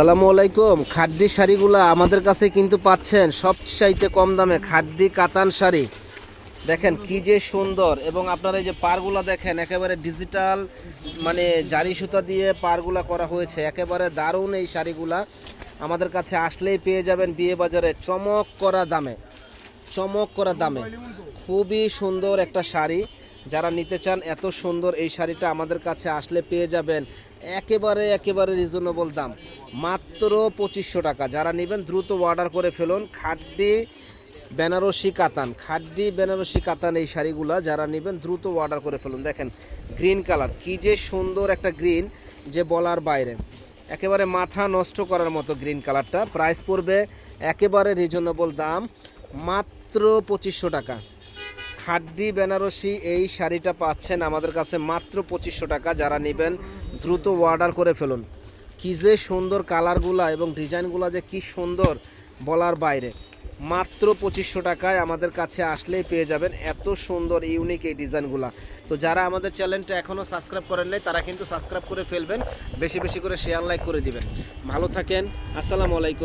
আসসালামু আলাইকুম। খাড্ডি শাড়িগুলা আমাদের কাছে কিন্তু পাচ্ছেন সবচাইতে কম দামে খাড্ডি কাতান শাড়ি। দেখেন কি যে সুন্দর, এবং আপনারা এই যে পারগুলা দেখেন, একেবারে ডিজিটাল মানে জারি সুতা দিয়ে পারগুলা করা হয়েছে। একেবারে দারুণ এই শাড়িগুলা আমাদের কাছে আসলেই পেয়ে যাবেন বিয়ে বাজারে। চমক করা দামে, চমক করা দামে। খুবই সুন্দর একটা শাড়ি। যারা নিতে চান, এত সুন্দর এই শাড়িটা আমাদের কাছে আসলে পেয়ে যাবেন। একেবারে একেবারে রিজনেবল দাম। মাত্র পঁচিশশো টাকা। যারা নেবেন, দ্রুত অর্ডার করে ফেলুন। খাড্ডি, বেনারসি কাতান। খাড্ডি, বেনারসি কাতান এই শাড়িগুলা যারা নেবেন, দ্রুত অর্ডার করে ফেলুন। দেখেন গ্রিন কালার কি যে সুন্দর একটা গ্রিন যে বলার বাইরে। একেবারে মাথা নষ্ট করার মতো গ্রিন কালারটা প্রাইস পড়বে একেবারে রিজনেবল দাম, মাত্র পঁচিশশো টাকা। খাড্ডি, বেনারসি এই শাড়িটা পাচ্ছেন আমাদের কাছে মাত্র পঁচিশশো টাকা। যারা নেবেন, দ্রুত অর্ডার করে ফেলুন। কি যে সুন্দর কালারগুলা এবং ডিজাইনগুলা যে কি সুন্দর বলার বাইরে। মাত্র পঁচিশশো টাকায় আমাদের কাছে আসলেই পেয়ে যাবেন এত সুন্দর ইউনিক এই ডিজাইনগুলা। তো যারা আমাদের চ্যানেলটা এখনও সাবস্ক্রাইব করেন নাই, তারা কিন্তু সাবস্ক্রাইব করে ফেলবেন, বেশি বেশি করে শেয়ার লাইক করে দিবেন। ভালো থাকেন, আসসালামু আলাইকুম।